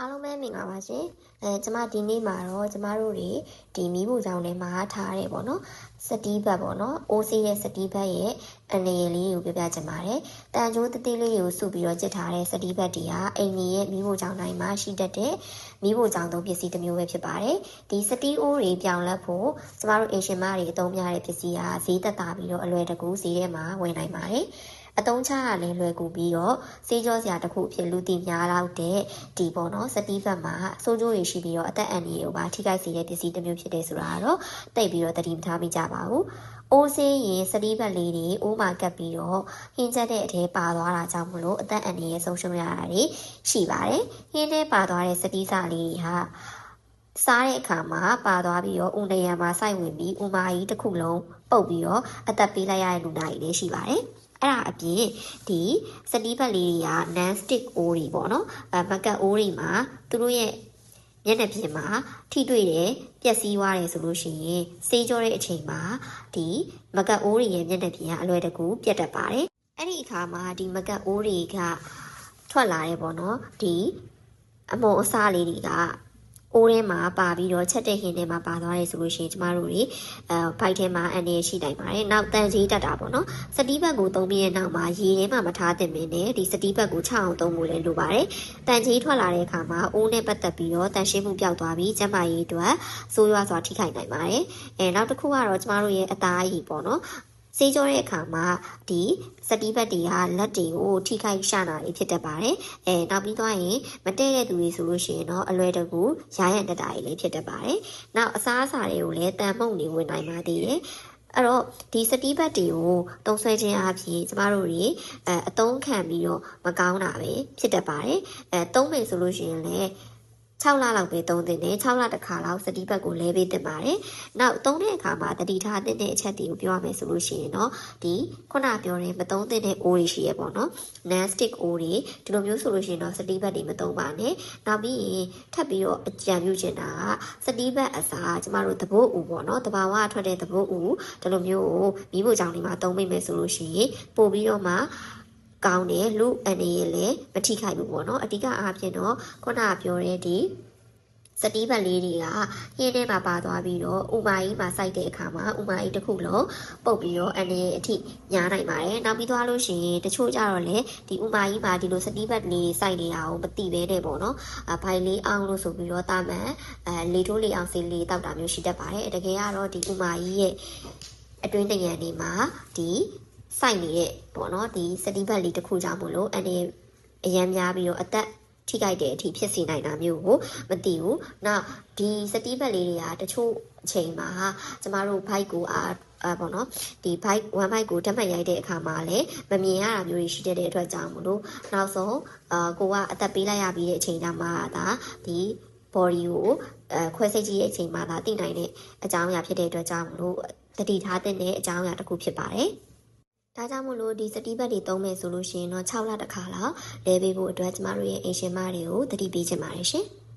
အားလုံးပဲမင်္ဂလာပါရှင်အဲကျမဒီနေ့မှာတော့ကျမတို့တွေဒီမီးဘူးကြောင်ထဲမှာထားရဲပေါ့နော်စတီးဘတ်ပေါ့နော်အိုးဆေးရဲ့စတီးဘတ်ရဲ့အနေရလေးကိုပြပြချင်ပါတယ်တန်ကြိုးတသေးလေးကိုစုပြီးတော့ကြစ်ထားတဲ့စတီးဘတ်တွေဟာအိမ်ကြီးရဲ့မီးဘူးကြောင်တိုင်းမှာရှိတတ်တဲ့မီးဘူးကြောင်သုံးပစ္စည်းတစ်မျိုးပဲဖြစ်ပါတယ်ဒီစတီးအိုးတွေပြောင်းလဲဖို့ကျမတို့အင်ရှင်မတွေအသုံးများတဲ့ပစ္စည်းဟာဈေးသက်သာပြီးတော့အလွယ်တကူဈေးထဲမှာဝယ်နိုင်ပါတယ် အတုံးချရလဲလွယ်ကူပြီးတော့စေးကြောစရာတစ်ခုအဖြစ်လူသိများတော့တဲ့ဒီပေါ့နော်စတီးဘက်မှာစိုးကျိုးရရှိပြီးတော့အသက်အန္တရာယ်ကိုပါထိခိုက်စေတဲ့ပစ္စည်းတစ်မျိုးဖြစ်တယ်ဆိုတာကတော့တိတ်ပြီးတော့သတိမထားမိကြပါဘူး။အိုးဆေးရင်စတီးဘက်လေးတွေအိုးမှာကပ်ပြီးတော့ဟင်းချက်တဲ့အထဲပါသွားတာကြောင့်မလို့အသက်အန္တရာယ်ဆုံးရှုံးရတာတွေရှိပါတယ်။ဟင်းထဲပါသွားတဲ့စတီးစာလေးတွေဟာစားတဲ့အခါမှာပါသွားပြီးတော့ဦးနေရမှာစိုက်ဝင်ပြီးဦးမာကြီးတစ်ခုလုံးပုတ်ပြီးတော့အသက်ပေးလိုက်ရတဲ့လူနာတွေလည်းရှိပါတယ်။ အဲ့ဒါအပြင်ဒီစတီးဘက်လေးတွေက non stick အိုးတွေပေါ့နော်အဲမကတ်အိုးတွေမှာသူတို့ရဲ့မျက်နှာပြင်မှာထိတွေ့တယ်ပျက်စီးသွားတယ်ဆိုလို့ရှိရင်စေးကြောတဲ့အချိန်မှာဒီမကတ်အိုးတွေရဲ့မျက်နှာပြင်ကအလွယ်တကူပြတ်တတ်ပါတယ်အဲ့ဒီအခါမှာဒီမကတ်အိုးတွေကထွက်လာတယ်ပေါ့နော်ဒီအမုံအစားလေးတွေက အိုးထဲမှာပါပြီးတော့ချက်တဲ့ဟင်းထဲမှာပါသွားတယ်ဆိုလို့ရှိရင်ကျမတို့တွေအဲဘိုက်ထဲမှာအန်ရရှိနိုင်ပါတယ်။နောက်တန်ကြီးတက်တာပေါ့နော်။စတီးဘက်ကိုသုံးပြီးတဲ့နောက်မှာရေထဲမှာမထားသင့်မင်းနဲ့ဒီစတီးဘက်ကိုချအောင်သုံးဖို့လည်းလိုပါတယ်။တန်ကြီးထွက်လာတဲ့အခါမှာအိုးနဲ့ပတ်သက်ပြီးတော့တန်ရှင်းမှုပျောက်သွားပြီးကျန်းမာရေးအတွက်ဆိုးရွားစွာထိခိုက်နိုင်ပါတယ်။အဲနောက်တစ်ခုကတော့ကျမတို့ရဲ့အသားအရည်ပေါ့နော်။ စေးကြောတဲ့အခါမှာဒီစတီးဘက်တွေကလက်တွေကိုထိခိုက်ရှာနာတွေဖြစ်တတ်ပါတယ်။အဲနောက်ပြီးသွားရင်မတည့်တဲ့သူတွေဆိုလို့ရှိရင်တော့အလွယ်တကူရာရန်တက်တာတွေလည်းဖြစ်တတ်ပါတယ်။နောက်အစားအစာတွေကိုလည်းတန်မှုန့်တွေဝင်နိုင်ပါသေးတယ်။အဲ့တော့ဒီစတီးဘက်တွေကိုတုံးဆွဲခြင်းအပြင်ကျမတို့တွေအဲအသုံးခံပြီးတော့မကောင်းတာပဲဖြစ်တတ်ပါတယ်အဲသုံးမယ်ဆိုလို့ရှိရင်လည်း 6လလောက်ပဲသုံးသင့်တယ်6လတစ်ခါလောက်စတိဘက်ကိုလဲပေးသင့်ပါတယ်နောက်သုံးတဲ့အခါမှာတတိထားသင့်တဲ့အချက်တွေကိုပြောရမယ်ဆိုလို့ရှိရင်တော့ဒီခုနပြောတဲ့မသုံးသင့်တဲ့အိုးတွေရှိရပေါ့နော် non stick အိုးတွေဒီလိုမျိုးဆိုလို့ရှိရင်တော့စတိဘက်တွေမသုံးပါနဲ့နောက်ပြီးရင်ထပ်ပြီးတော့အကြံပြုချင်တာကစတိဘက်အစားကျမတို့သဘိုးဦးပေါ့နော်တဘာဝထွက်တဲ့သဘိုးဦးဒီလိုမျိုးကိုမိဖို့ကြောင့်ဒီမှာသုံးမိမယ်ဆိုလို့ရှိရင်ပို့ပြီးတော့မှ ကောင်းတယ်လူအနေနဲ့လည်းမထိခိုက်ဘူးပေါ့နော်အဓိကအားဖြင့်တော့ခုနကပြောတဲ့ဒီစတီးဘက်လေးတွေကဟင်းထဲမှာပါသွားပြီးတော့ဥမာကြီးမှာစိုက်တဲ့အခါမှာဥမာကြီးတစ်ခုလုံးပုတ်ပြီးတော့အနေအထိညားနိုင်ပါတယ်နောက်ပြီးသွားလို့ရှိရင်တချို့ကြတော့လေဒီဥမာကြီးမှာဒီလိုစတီးဘက်လေးစိုက်နေတာကိုမသိပဲနဲ့ပေါ့နော်အဖိုင်လေးအောင်လို့ဆိုပြီးတော့တာမန်အဲလေထိုးလေးအောင်စီလေးတောက်တာမျိုးရှိတတ်ပါတယ်တကယ်ကတော့ဒီဥမာကြီးရဲ့အတွင်းတရံနေမှာဒီ စိုက်နေတဲ့ပေါ့နော်ဒီစတီးဘက်လေးတစ်ခုကြောင့်မို့လို့အနေအရန်များပြီးတော့အသက်ထိခိုက်တဲ့အထိဖြစ်စေနိုင်တာမျိုးကိုမသိဘူး။နောက်ဒီစတီးဘက်လေးတွေကတချို့အချိန်မှာကျမတို့ bike ကိုအားအဲပေါ့နော်ဒီ bike one bike ကိုတက်မှတ်ရိုက်တဲ့အခါမှာလည်းမမြင်ရတာမျိုးတွေရှိတဲ့အတွက်ကြောင့်မလို့နောက်ဆုံးအာကိုကအသက်ပေးလိုက်ရပြီးတဲ့အချိန်တမှာဒါဒီ body ကိုအဲခွဲစိတ်ကြည့်တဲ့အချိန်မှာဒါသိနိုင်တဲ့အကြောင်းအရာဖြစ်တဲ့အတွက်ကြောင့်မလို့တတိထားတဲ့အကြောင်းအရာတစ်ခုဖြစ်ပါတယ်။ ဒါကြောင့်မို့လို့ဒီစတီးဘက်တွေသုံးမယ်ဆိုလို့ရှိရင်တော့6လတစ်ခါလောက်လဲပေးဖို့အတွက်ကျမတို့ရဲ့အင်ရှင်မတွေကိုတတိပေးချင်ပါတယ်ရှင်။